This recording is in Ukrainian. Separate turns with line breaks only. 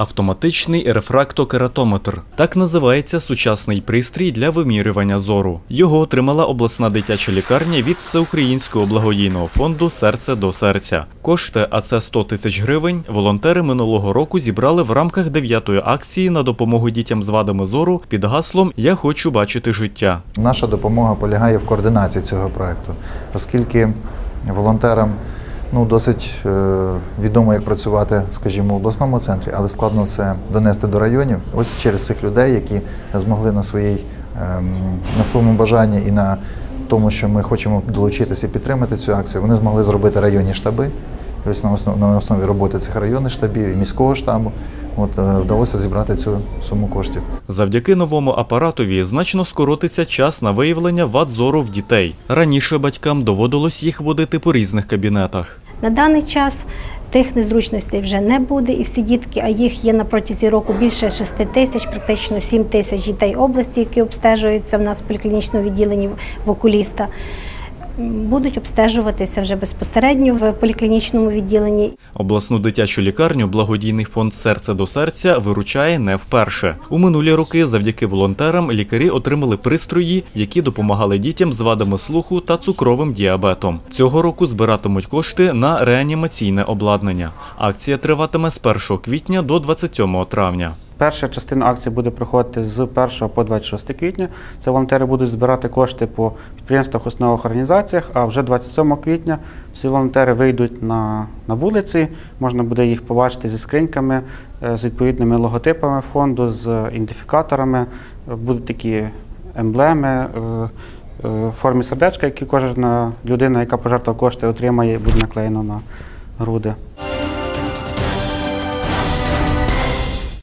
Автоматичний рефрактокератометр так називається сучасний пристрій для вимірювання зору. Його отримала обласна дитяча лікарня від всеукраїнського благодійного фонду Серце до серця. Кошти, а це 100 тисяч гривень. Волонтери минулого року зібрали в рамках 9-ї акції на допомогу дітям з вадами зору під гаслом Я хочу бачити життя.
Наша допомога полягає в координації цього проекту, оскільки волонтерам ну, досить е, відомо, як працювати, скажімо, в обласному центрі, але складно це донести до районів. Ось через цих людей, які змогли на своїй ем, на своєму бажанні і на тому, що ми хочемо долучитися і підтримати цю акцію, вони змогли зробити районні штаби. Ось на основі роботи цих районних штабів і міського штабу от, е, вдалося зібрати цю суму коштів.
Завдяки новому апаратові значно скоротиться час на виявлення вад зору в дітей. Раніше батькам доводилось їх водити по різних кабінетах.
На даний час тих незручностей вже не буде, і всі дітки, а їх є на протязі року більше 6 тисяч, практично 7 тисяч дітей області, які обстежуються в нас в поліклінічному відділенні в окуліста. Будуть обстежуватися вже безпосередньо в поліклінічному відділенні.
Обласну дитячу лікарню благодійний фонд Серце до серця виручає не вперше. У минулі роки завдяки волонтерам лікарі отримали пристрої, які допомагали дітям з вадами слуху та цукровим діабетом. Цього року збиратимуть кошти на реанімаційне обладнання. Акція триватиме з 1 квітня до 27 травня.
Перша частина акції буде проходити з 1 по 26 квітня. Це волонтери будуть збирати кошти по підприємствах, установах, організаціях. А вже 27 квітня всі волонтери вийдуть на, на вулиці. Можна буде їх побачити зі скриньками, е, з відповідними логотипами фонду, з ідентифікаторами. Будуть такі емблеми. е, е, В формі сердечка, які кожна людина, яка пожертвувала кошти, отримає, буде наклеєно на груди.